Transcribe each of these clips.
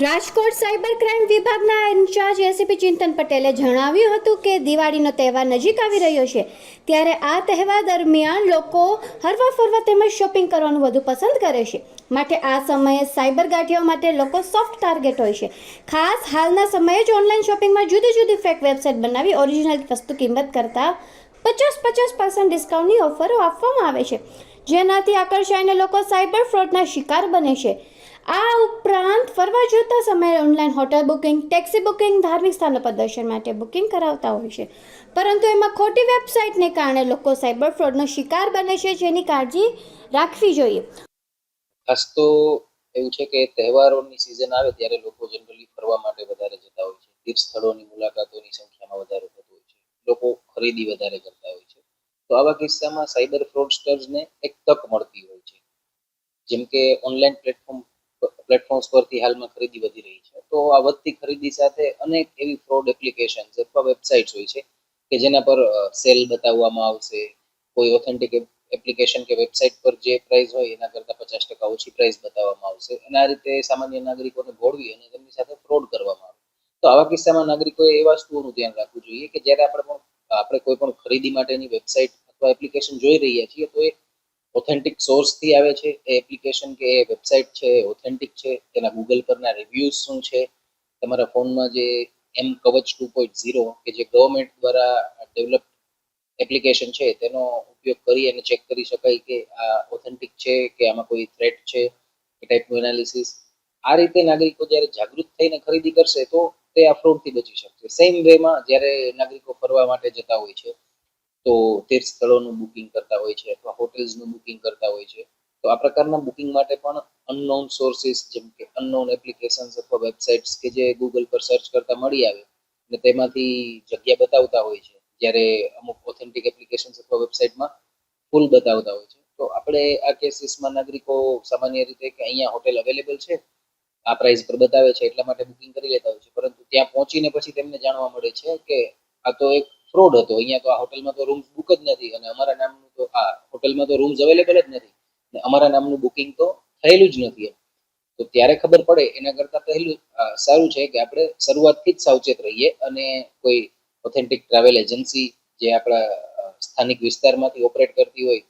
Rajkot cyber crime વિભાગના in charge ACP Chintan પટેલે જણાવ્યું હતું કે દિવાળીનો તહેવાર નજીક આવી રહ્યો છે, ત્યારે આ તહેવાર દરમિયાન લોકો હરવા ફરવા તેમજ શોપિંગ કરવાનું વધુ પસંદ કરે છે. માટે આ સમયે સાયબર ગાંઠિયાઓ માટે લોકો સોફ્ટ ટાર્ગેટ હોય છે. ખાસ હાલના સમયે જ ઓનલાઈન શોપિંગમાં જુદી જુદી ફેક વેબસાઇટ બનાવી ઓરિજિનલ વસ્તુ કિંમત કરતાં પચાસ પચાસ પર્સન્ટ ડિસ્કાઉન્ટની ઓફરો આપવામાં આવે છે. જેનાથી આકર્ષાઈને લોકો સાયબર ફ્રોડના શિકાર બને છે. આ ઉપરાંત ફરવા જતા સમયે online hotel booking taxi booking ધાર્મિક સ્થાનો પર દર્શન માટે બુકિંગ કરાવતા હોય છે. પરંતુ એમાં ખોટી વેબસાઇટને કારણે લોકો સાયબર ફ્રોડનો શિકાર બને છે જેની કાળજી રાખવી જોઈએ. ખાસ તો એવું છે કે તહેવારોની સિઝન આવે ત્યારે લોકો જનરલી ફરવા માટે વધારે જતા હોય છે. તીર્થ સ્થળોની મુલાકાતોની સંખ્યામાં વધારો થતો હોય છે. લોકો ખરીદી વધારે કરતા હોય છે. તો આવા કિસ્સામાં સાયબર ફ્રોડસ્ટર્સને એક તક મળતી હોય છે. જેમ કે ઓનલાઈન પ્લેટફોર્મ પ્લેટફોર્મ્સ પરથી હાલમાં ખરીદી વધી રહી છે. તો આ વધતી ખરીદી સાથે અનેક એવી ફ્રોડ એપ્લિકેશન અથવા વેબસાઇટ્સ હોય છે કે જેના પર સેલ બતાવવામાં આવશે, કોઈ ઓથેન્ટિક એપ્લિકેશન કે વેબસાઇટ પર જે પ્રાઇસ હોય એના કરતાં પચાસ ટકા ઓછી પ્રાઇસ બતાવવામાં આવશે. આ રીતે સામાન્ય નાગરિકોને ભોળવી અને તેમની સાથે ફ્રોડ કરવામાં આવે. તો આવા કિસ્સામાં નાગરિકોએ એ વસ્તુઓનું ધ્યાન રાખવું જોઈએ કે જ્યારે આપણે પણ, આપણે કોઈ પણ ખરીદી માટેની વેબસાઇટ અથવા એપ્લિકેશન જોઈ રહ્યા છીએ તો એ ઓથેન્ટિક સોર્સથી આવે છે, એ એપ્લિકેશન કે એ વેબસાઇટ છે ઓથેન્ટિક છે તેના ગૂગલ પરના રિવ્યૂઝ શું છે, તમારા ફોનમાં જે એમ કવચ ટુ પોઈન્ટ ઝીરો કે જે ગવર્મેન્ટ દ્વારા ડેવલપ એપ્લિકેશન છે, તેનો ઉપયોગ કરી અને ચેક કરી શકાય કે આ ઓથેન્ટિક છે કે આમાં કોઈ થ્રેટ છે, એ ટાઈપનું એનાલિસિસ આ રીતે નાગરિકો જ્યારે જાગૃત થઈને ખરીદી કરશે તો તે આ ફ્રોડથી બચી શકશે. સેમ વેમાં જ્યારે નાગરિકો ફરવા માટે જતા હોય છે તો તીર્થ સ્થળોનું બુકિંગ કરતા હોય છે અથવા હોટેલ્સનું બુકિંગ કરતા હોય છે. તો આ પ્રકારના બુકિંગ માટે પણ અનનોન સોર્સિસ જેમ કે અનનોન એપ્લિકેશન્સ અથવા વેબસાઇટ્સ કે જે ગૂગલ પર સર્ચ કરતા મળી આવે અને તેમાંથી જગ્યા બતાવતા હોય છે. જ્યારે અમુક ઓથેન્ટિક એપ્લિકેશન્સ અથવા વેબસાઇટમાં ફૂલ બતાવતા હોય છે. તો આપણે આ કેસીસમાં નાગરિકો સામાન્ય રીતે કે અહીંયા હોટેલ અવેલેબલ છે, આ પ્રાઇસ પર બતાવે છે, એટલા માટે બુકિંગ કરી લેતા હોય છે. પરંતુ ત્યાં પહોંચીને પછી તેમને જાણવા મળે છે કે આ તો એક ફ્રોડ હતો. અહીંયા તો આ હોટલમાં તો રૂમ બુક જ નથી અને અમારા નામનું તો આ હોટલમાં તો રૂમ્સ અવેલેબલ જ નથી. અને અમારા નામનું બુકિંગ તો થયેલું જ નથી તો ત્યારે ખબર પડે, એના કરતાં પહેલું સારું છે કે આપણે શરૂઆતથી જ સાવચેત રહીએ અને કોઈ ઓથેન્ટિક ટ્રાવેલ એજન્સી જે આપણા સ્થાનિક વિસ્તારમાંથી ઓપરેટ કરતી હોય,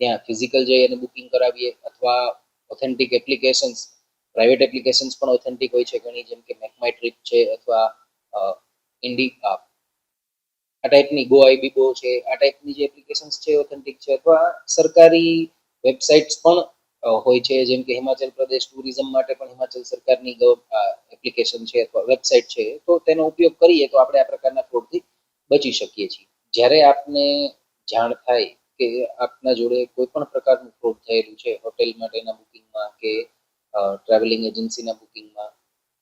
ત્યાં ફિઝિકલ જઈ અને બુકિંગ કરાવીએ અથવા ઓથેન્ટિક એપ્લિકેશન્સ પ્રાઇવેટ એપ્લિકેશન્સ પણ ઓથેન્ટિક હોય છે ઘણી, જેમ કે મેક માય ટ્રીપ છે અથવા ઇન્ડી આ ટાઈપની ગો આઈબીબો છે, આ ટાઈપની જે એપ્લિકેશન્સ છે ઓથેન્ટિક છે, અથવા સરકારી વેબસાઇટ્સ પણ હોય છે, જેમ કે હિમાચલ પ્રદેશ ટુરિઝમ માટે પણ હિમાચલ સરકારની એપ્લિકેશન છે અથવા વેબસાઇટ છે, તો તેનો ઉપયોગ કરીએ તો આપણે આ પ્રકારના ફ્રોડથી બચી શકીએ છીએ. જ્યારે આપને જાણ થાય કે આપના જોડે કોઈ પણ પ્રકારનું ફ્રોડ થયેલું છે હોટેલ માટેના બુકિંગમાં કે ટ્રાવેલિંગ એજન્સીના બુકિંગમાં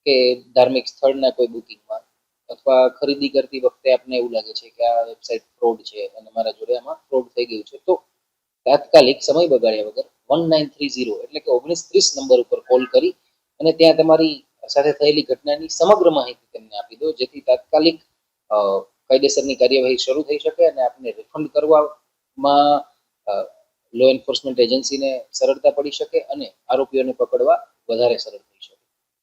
કે ધાર્મિક સ્થળના કોઈ બુકિંગમાં અથવા ખરીદી કરતી વખતે આપને એવું લાગે છે કે આ વેબસાઇટ ફ્રોડ છે અને મારા જોડે આમાં ફ્રોડ થઈ ગયું છે. તો તાત્કાલિક સમય બગાડ્યા વગર વન નાઇન થ્રી ઝીરો એટલે કે ઓગણીસ ત્રીસ નંબર ઉપર કોલ કરી અને ત્યાં તમારી સાથે થયેલી ઘટનાની સમગ્ર માહિતી તેમને આપી દો. જેથી તાત્કાલિક કાયદેસરની કાર્યવાહી શરૂ થઈ શકે અને આપને રિફંડ કરવામાં લો એન્ફોર્સમેન્ટ એજન્સીને સરળતા પડી શકે અને આરોપીઓને પકડવા વધારે સરળ